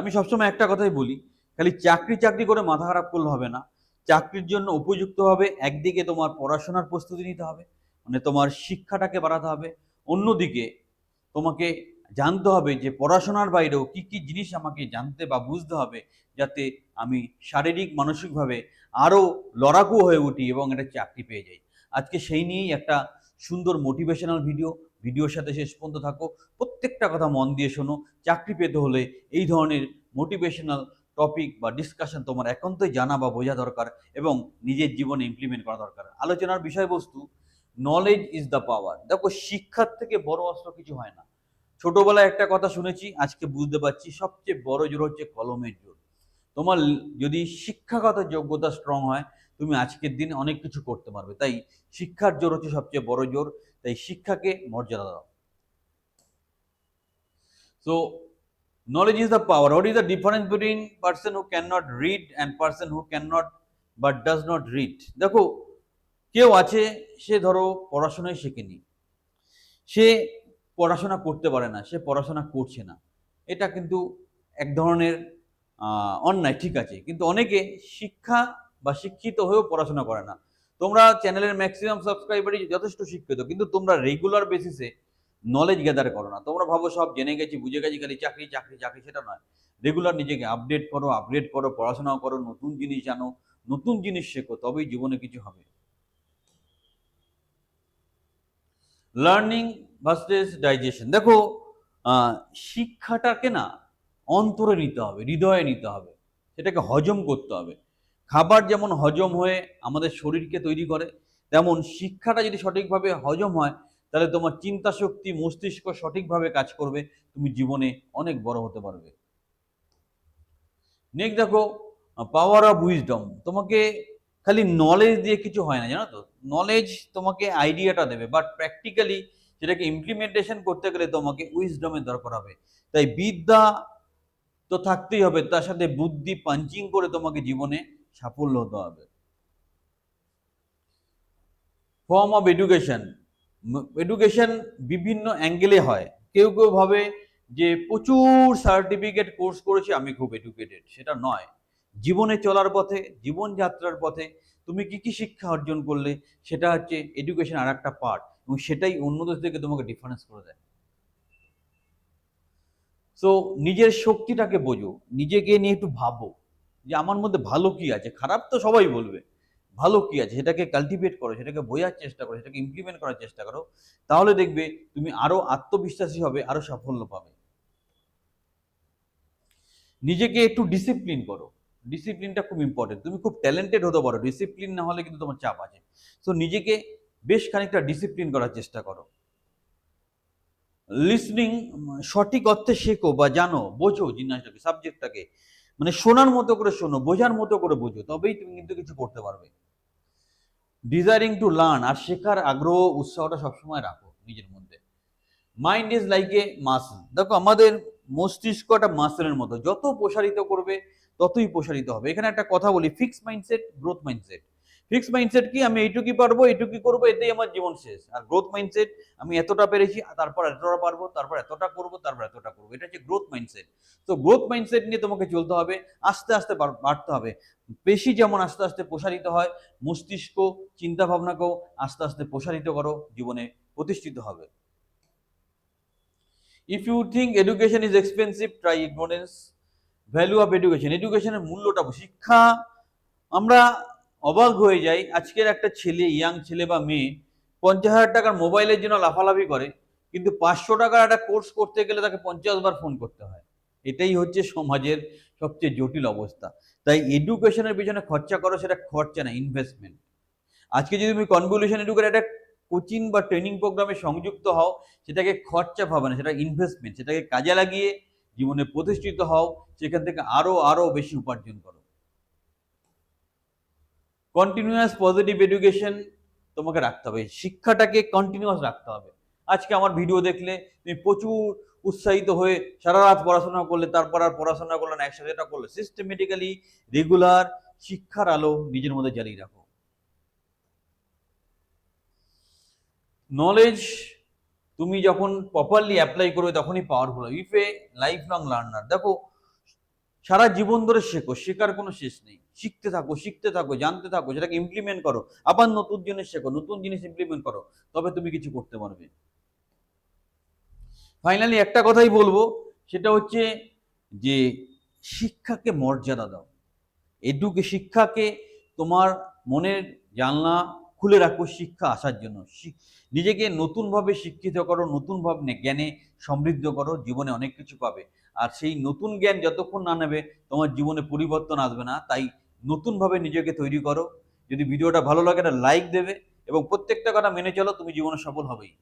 আমি সবসময় একটা কথাই বলি, খালি চাকরি চাকরি করে মাথা খারাপ করলে হবে না। চাকরির জন্য উপযুক্তভাবে একদিকে তোমার পড়াশোনার প্রস্তুতি নিতে হবে মানে তোমার শিক্ষাটাকে বাড়াতে হবে। অন্যদিকে তোমাকে জানতে হবে যে পড়াশোনার বাইরেও কি কি জিনিস আমাকে জানতে বা বুঝতে হবে, যাতে আমি শারীরিক, মানসিকভাবে আরও লড়াকু হয়ে উঠি এবং একটা চাকরি পেয়ে যাই। আজকে সেই নিয়েই একটা সুন্দর মোটিভেশনাল ভিডিও ভিডিওর সাথে শেষ পর্যন্ত থাকো। প্রত্যেকটা কথা মন দিয়ে শোনো। চাকরি পেতে হলে এই ধরনের মোটিভেশনাল টপিক বা ডিসকাশন তোমার একান্তই জানা বা বোঝা দরকার এবং নিজের জীবনে ইমপ্লিমেন্ট করা দরকার। আলোচনার বিষয়বস্তু নলেজ ইজ দ্য পাওয়ার দেখো, শিক্ষার থেকে বড় অস্ত্র কিছু হয় না। ছোটবেলায় একটা কথা শুনেছি, আজকে বুঝতে পারছি, সবচেয়ে বড় জোর হচ্ছে কলমের জোর। তোমার যদি শিক্ষাগত যোগ্যতা স্ট্রং হয় তুমি আজকের দিনে অনেক কিছু করতে পারবে। তাই শিক্ষার জোর হচ্ছে সবচেয়ে বড় জোর। তাই শিক্ষাকে মর্যাদা দাও। So knowledge is the power. What is the difference between person who cannot read and person who cannot but does not read? দেখো, কেউ আছে, সে ধরো পড়াশোনায় শেখেনি। সে পড়াশোনা করতে পারে না, সে পড়াশোনা করছে না। এটা কিন্তু এক ধরনের অন্যায়, ঠিক আছে। কিন্তু অনেকে শিক্ষা বা শিক্ষিত হয়েও পড়াশোনা করে না। তোমরা চ্যানেলের ম্যাক্সিমাম সাবস্ক্রাইবারই যথেষ্ট শিক্ষিত, কিন্তু তোমরা রেগুলার বেসিসে নলেজ গ্যাদার করো না। তোমরা ভাবো সব জেনে গেছি, বুঝে গেছি, খালি চাকরি চাকরি চাকরি, সেটা নয়। রেগুলার নিজেকে আপডেট করো আপগ্রেড করো, পড়াশোনাও করো, নতুন জিনিস জানো নতুন জিনিস শেখো, তবেই জীবনে কিছু হবে। লার্নিং ভার্সেস ডাইজেশন দেখো শিক্ষাটাকে না অন্তরে নিতে হবে, হৃদয়ে নিতে হবে। সেটাকে হজম করতে হবে। খাবার যেমন হজম হয়ে আমাদের শরীরকে তৈরি করে, তেমন শিক্ষাটা যদি সঠিকভাবে হজম হয়, তাহলে তোমার চিন্তা শক্তি মস্তিষ্ক সঠিকভাবে কাজ করবে, তুমি জীবনে অনেক বড় হতে পারবে। নেক্সট দেখো পাওয়ার অফ উইজডম তোমাকে খালি নলেজ দিয়ে কিছু হয় না, জানো তো? নলেজ তোমাকে আইডিয়াটা দেবে বাট প্র্যাকটিক্যালি সেটাকে ইমপ্লিমেন্টেশন করতে গেলে তোমাকে উইজডমের দরকার হবে। তাই বিদ্যা তো থাকতেই হবে, তার সাথে বুদ্ধি পাঞ্চিং করে তোমাকে জীবনে সাফল্য হতে হবে। ফর্ম অফ এডুকেশন এডুকেশন বিভিন্ন অ্যাঙ্গেলে হয়। কেউ কেউ ভাবে যে, প্রচুর সার্টিফিকেট কোর্স করেছি, আমি খুব এডুকেটেড সেটা নয়। জীবনে চলার পথে, জীবনযাত্রার পথে তুমি কি কি শিক্ষা অর্জন করলে, সেটা হচ্ছে এডুকেশন আর একটা পার্ট এবং সেটাই অন্যদের থেকে তোমাকে ডিফারেন্স করে দেয়। সো নিজের শক্তিটাকে বোঝো। নিজেকে নিয়ে একটু ভাবো। যে আমার মধ্যে ভালো কি আছে? খারাপ তো সবাই বলবে। ভালো কি আছে? সেটাকে কাল্টিভেট করো, সেটাকে বোঝার চেষ্টা করো, সেটাকে ইমপ্লিমেন্ট করার চেষ্টা করো। তাহলে দেখবে তুমি আরও আত্মবিশ্বাসী হবে, আরও সাফল্য পাবে। নিজেকে একটু ডিসিপ্লিন করো। ডিসিপ্লিনটা খুব ইম্পর্টেন্ট তুমি খুব ট্যালেন্টেড হতে পারো। ডিসিপ্লিন না হলে কিন্তু তোমার চাপ আছে। সো নিজেকে বেশ খানিকটা ডিসিপ্লিন করার চেষ্টা করো। লিসনিং সঠিক অর্থে শেখো বা জানো, বোঝো জিনিসটাকে সাবজেক্টটাকে মানে শোনার মতো করে শোনো, বোঝার মতো করে বোঝো, তবেই তুমি কিন্তু কিছু করতে পারবে। ডিজায়ারিং টু লার্ন আর শেখার আগ্রহ, উৎসাহটা সবসময় রাখো নিজের মধ্যে। Mind is like a muscle দেখো, আমাদের মস্তিষ্ক একটা মাসেলের মতো। যত প্রসারিত করবে, ততই প্রসারিত হবে। এখানে একটা কথা বলি fixed mindset growth mindset fix mindset কি? আমি এইটুকুই পারব? এইটুকুই করব? এতেই আমার জীবন শেষ। আর গ্রোথ মাইন্ডসেট আমি এতটা পেরেছি, তারপর এতটা পারব, তারপর এতটা করব, তারপর এতটা করব। এটা হচ্ছে গ্রোথ মাইন্ডসেট তো গ্রোথ মাইন্ডসেট নিয়ে তোমাকে চলতে হবে, আস্তে আস্তে বাড়তে হবে। পেশি যেমন আস্তে আস্তে প্রসারিত হয়, মস্তিষ্ক চিন্তা ভাবনাকেও আস্তে আস্তে প্রসারিত করো, জীবনে প্রতিষ্ঠিত হবে। If you think education is expensive try ignorance value of education এডুকেশনের মূল্যটা শিক্ষা। আমরা অবাক হয়ে যাই, আজকের একটা ছেলে ইয়াং ছেলে বা মেয়ে পঞ্চাশ হাজার টাকার মোবাইলের জন্য লাফালাফি করে, কিন্তু পাঁচশো টাকার একটা কোর্স করতে গেলে তাকে পঞ্চাশ বার ফোন করতে হয়। এটাই হচ্ছে সমাজের সবচেয়ে জটিল অবস্থা। তাই এডুকেশনের পিছনে খরচা করো সেটা খরচা না ইনভেস্টমেন্ট আজকে যদি তুমি কনভলিউশন এডুকের একটা কোচিং বা ট্রেনিং প্রোগ্রামে সংযুক্ত হও, সেটাকে খরচা ভাবে না, সেটা ইনভেস্টমেন্ট সেটাকে কাজে লাগিয়ে জীবনে প্রতিষ্ঠিত হও, সেখান থেকে আরও আরও বেশি উপার্জন করো। কন্টিনিউয়াস পজিটিভ এডুকেশন তোমাকে রাখতে হবে। শিক্ষাটাকে কন্টিনিউয়াস রাখতে হবে। আজকে আমার ভিডিও দেখলে তুমি প্রচুর উৎসাহিত হয়ে সারা রাত পড়াশোনা করলে, তারপর আর পড়াশোনা করলে না, একসাথে এটা করলে সিস্টেমেটিক্যালি রেগুলার শিক্ষার আলো নিজের মধ্যে জ্বালিয়ে রাখো। নলেজ তুমি যখন প্রপারলি অ্যাপ্লাই করবে তখনই powerful if a life long learner দেখো সারা জীবন ধরে শেখো, শেখার কোনো শেষ নেই। শিখতে থাকো শিখতে থাকো, জানতে থাকো, সেটাকে ইমপ্লিমেন্ট করো। আবার নতুন জিনিস শেখো, নতুন জিনিস ইমপ্লিমেন্ট করো, তবে তুমি কিছু করতে পারবে। ফাইনালি একটা কথাই বলব, সেটা হচ্ছে যে শিক্ষাকে মর্যাদা দাও। এডুকে শিক্ষাকে তোমার মনের জানলা খুলে রাখো শিক্ষা আসার জন্য। নিজেকে নতুনভাবে শিক্ষিত করো, নতুনভাবে জ্ঞানে সমৃদ্ধ করো, জীবনে অনেক কিছু পাবে। আর সেই নতুন জ্ঞান যতক্ষণ না নেবে, তোমার জীবনে পরিবর্তন আসবে না। তাই নতুনভাবে নিজেকে তৈরি করো। যদি ভিডিওটা ভালো লাগে, একটা লাইক দেবে এবং প্রত্যেকটা কথা মেনে চলো, তুমি জীবনে সফল হবেই।